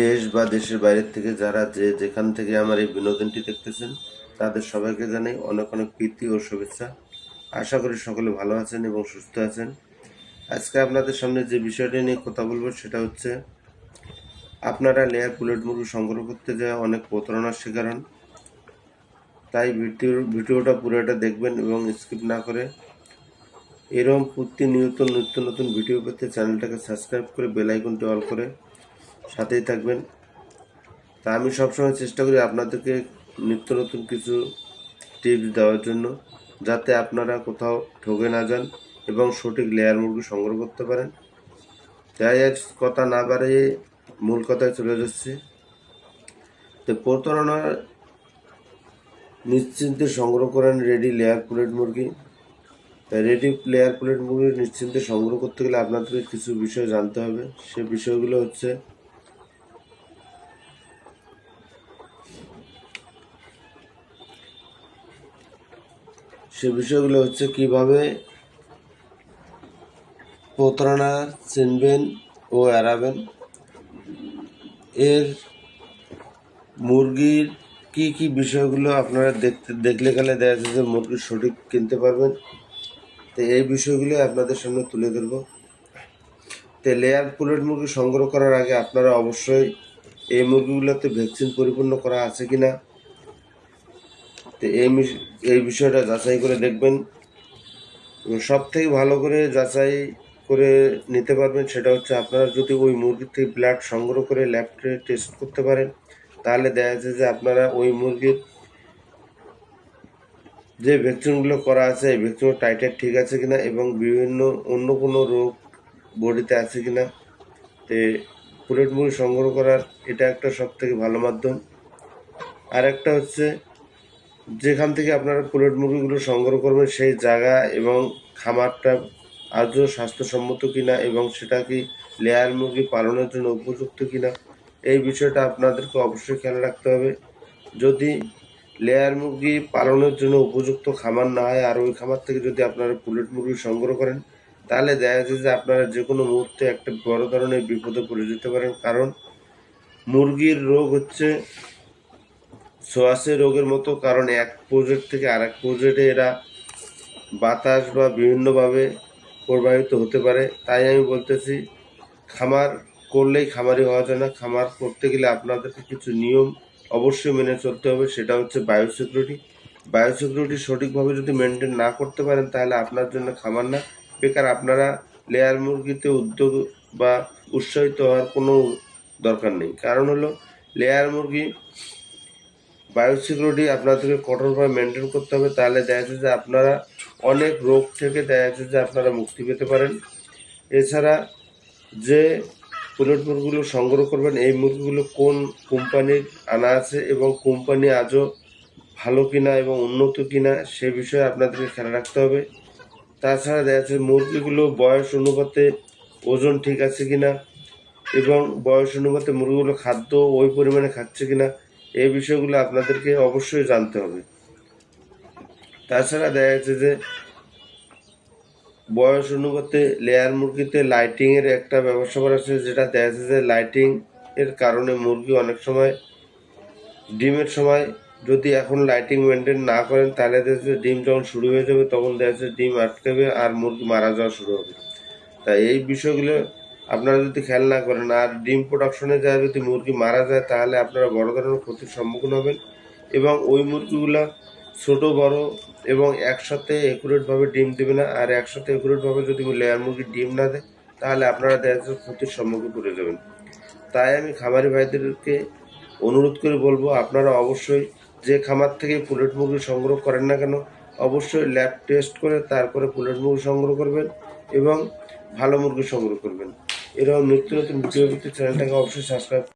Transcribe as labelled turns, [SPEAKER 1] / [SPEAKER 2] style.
[SPEAKER 1] দেশ বা দেশের বাইরের থেকে যারা যে যেখান থেকে আমার এই বিনোদনটি দেখতেছেন, তাদের সবাইকে জানাই অনেক অনেক প্রীতি ও শুভেচ্ছা। আশা করি সকলে ভালো আছেন এবং সুস্থ আছেন। আজকে আপনাদের সামনে যে বিষয়টি নিয়ে কথা বলব সেটা হচ্ছে, আপনারা লেয়ার বুলেট মুরগি সংগ্রহ করতে যায় অনেক প্রতারণার শিকার হন। তাই ভিডিও, ভিডিওটা পুরোটা দেখবেন এবং স্কিপ না করে এরকম প্রতিনিয়ত নিত্য নতুন ভিডিও পেতে চ্যানেলটাকে সাবস্ক্রাইব করে বেল আইকনটি অল করে সাথেই থাকবেন। তা আমি সবসময় চেষ্টা করি আপনাদেরকে নিত্য নতুন কিছু টিপস দেওয়ার জন্য, যাতে আপনারা কোথাও ঠকে না যান এবং সঠিক লেয়ার মুরগি সংগ্রহ করতে পারেন। তাই এক কথা না বাড়িয়ে মূল কথায় চলে যাচ্ছে। তো প্রতারণা নিশ্চিন্তে সংগ্রহ করেন রেডি লেয়ার প্লেট মুরগি। তাই রেডি লেয়ার প্লেট মুরগি নিশ্চিন্তে সংগ্রহ করতে গেলে আপনাদেরকে কিছু বিষয় জানতে হবে। সে বিষয়গুলো হচ্ছে সে বিষয়গুলো হচ্ছে কীভাবে প্রতারণা চিনবেন ও এড়াবেন। এর মুরগির কি কি বিষয়গুলো আপনারা দেখতে, দেখলে গেলে দেখা যাচ্ছে যে মুরগি সঠিক কিনতে পারবেন। তো এই বিষয়গুলো আপনাদের সামনে তুলে ধরবো। তো লেয়ার পুলেট মুরগি সংগ্রহ করার আগে আপনারা অবশ্যই এই মুরগিগুলোতে ভ্যাকসিন পরিপূর্ণ করা আছে কি না তো এই এই বিষয়টা যাচাই করে দেখবেন। সব থেকে ভালো করে যাচাই করে নিতে পারবেন সেটা হচ্ছে আপনারা যদি ওই মুরগির থেকে ব্লাড সংগ্রহ করে ল্যাবটে টেস্ট করতে পারেন, তাহলে দেখা যাচ্ছে যে আপনারা ওই মুরগির যে ভ্যাকসিনগুলো করা আছে, এই ভ্যাকসিন টাইটার ঠিক আছে কিনা এবং বিভিন্ন অন্য কোনো রোগ বডিতে আছে কিনা, তে পুলেট মুরগি সংগ্রহ করার এটা একটা সব থেকে ভালো মাধ্যম। আর একটা হচ্ছে যেখান থেকে আপনারা পুলেট মুরগিগুলো সংগ্রহ করবেন, সেই জায়গা এবং খামারটা আজও স্বাস্থ্যসম্মত কিনা এবং সেটা কি লেয়ার মুরগি পালনের জন্য উপযুক্ত কিনা, এই বিষয়টা আপনাদেরকে অবশ্যই খেয়াল রাখতে হবে। যদি লেয়ার মুরগি পালনের জন্য উপযুক্ত খামার না হয়, আর ওই খামার থেকে যদি আপনারা পুলেট মুরগি সংগ্রহ করেন, তাহলে দেখা যাচ্ছে যে আপনারা যে কোনো মুহূর্তে একটা বড় ধরনের বিপদে পড়ে যেতে পারেন। কারণ মুরগির রোগ হচ্ছে সোয়াসের রোগের মতো কারণ এক প্রজেক্ট থেকে আরেক প্রজেক্টে এরা বাতাস বা বিভিন্নভাবে প্রবাহিত হতে পারে। তাই আমি বলতেছি, খামার করলেই খামারি হওয়া যায় না। খামার করতে গেলে আপনাদেরকে কিছু নিয়ম অবশ্যই মেনে চলতে হবে, সেটা হচ্ছে বায়োসিকিউরিটি। বায়োসিকিউরিটি সঠিকভাবে যদি মেনটেন না করতে পারেন, তাহলে আপনার জন্য খামার না। বেকার আপনারা লেয়ার মুরগিতে উদ্যোগ বা উৎসাহিত হওয়ার কোনো দরকার নেই। কারণ হলো, লেয়ার মুরগি বায়োসিকিউরিটি আপনাদেরকে কঠোরভাবে মেনটেন করতে হবে, তাহলে দেখা যাচ্ছে যে আপনারা অনেক রোগ থেকে দেখা যাচ্ছে যে আপনারা মুক্তি পেতে পারেন। এছাড়া যে পুলেট মুরগিগুলো সংগ্রহ করবেন, এই মুরগিগুলো কোন কোম্পানির আনা আছে এবং কোম্পানি আজও ভালো কিনা এবং উন্নত কিনা, সে বিষয়ে আপনাদেরকে খেয়াল রাখতে হবে। তাছাড়া দেখা যাচ্ছে মুরগিগুলো বয়স অনুপাতে ওজন ঠিক আছে কিনা এবং বয়স অনুপাতে মুরগিগুলো খাদ্য ওই পরিমাণে খাচ্ছে কিনা এই বিষয়গুলো আপনাদেরকে অবশ্যই জানতে হবে। তাছাড়া দেখা যাচ্ছে যে বয়স অনুপাতে লেয়ার মুরগিতে লাইটিং এর একটা ব্যবস্থা করা আছে যেটা দেখা যাচ্ছে যে লাইটিং এর কারণে মুরগি অনেক সময় ডিমের সময় যদি এখন লাইটিং মেনটেন না করেন, তাহলে দেখা ডিম যখন শুরু হয়ে যাবে, তখন দেখা যাচ্ছে ডিম আটকাবে আর মুরগি মারা যাওয়া শুরু হবে। তাই এই বিষয়গুলো আপনারা যদি খেয়াল না করেন, আর ডিম প্রোডাকশনে যায়, যদি মুরগি মারা যায়, তাহলে আপনারা বড় ধরনের ক্ষতির সম্মুখীন হবেন। এবং ওই মুরগিগুলা ছোট, বড় এবং একসাথে একুরেটভাবে ডিম দেবে না। আর একসাথে একুরেটভাবে যদি লেয়ার মুরগি ডিম না দেয়, তাহলে আপনারা দেখা ক্ষতির সম্মুখীন পড়ে যাবেন। তাই আমি খামারি ভাইদেরকে অনুরোধ করে বলব, আপনারা অবশ্যই যে খামার থেকে পুলেট মুরগি সংগ্রহ করেন না কেন, অবশ্যই ল্যাব টেস্ট করে তারপরে পুলেট মুরগি সংগ্রহ করবেন এবং ভালো মুরগি সংগ্রহ করবেন। ирээд өдрөд бүгд цаалдаг офис ашиглаад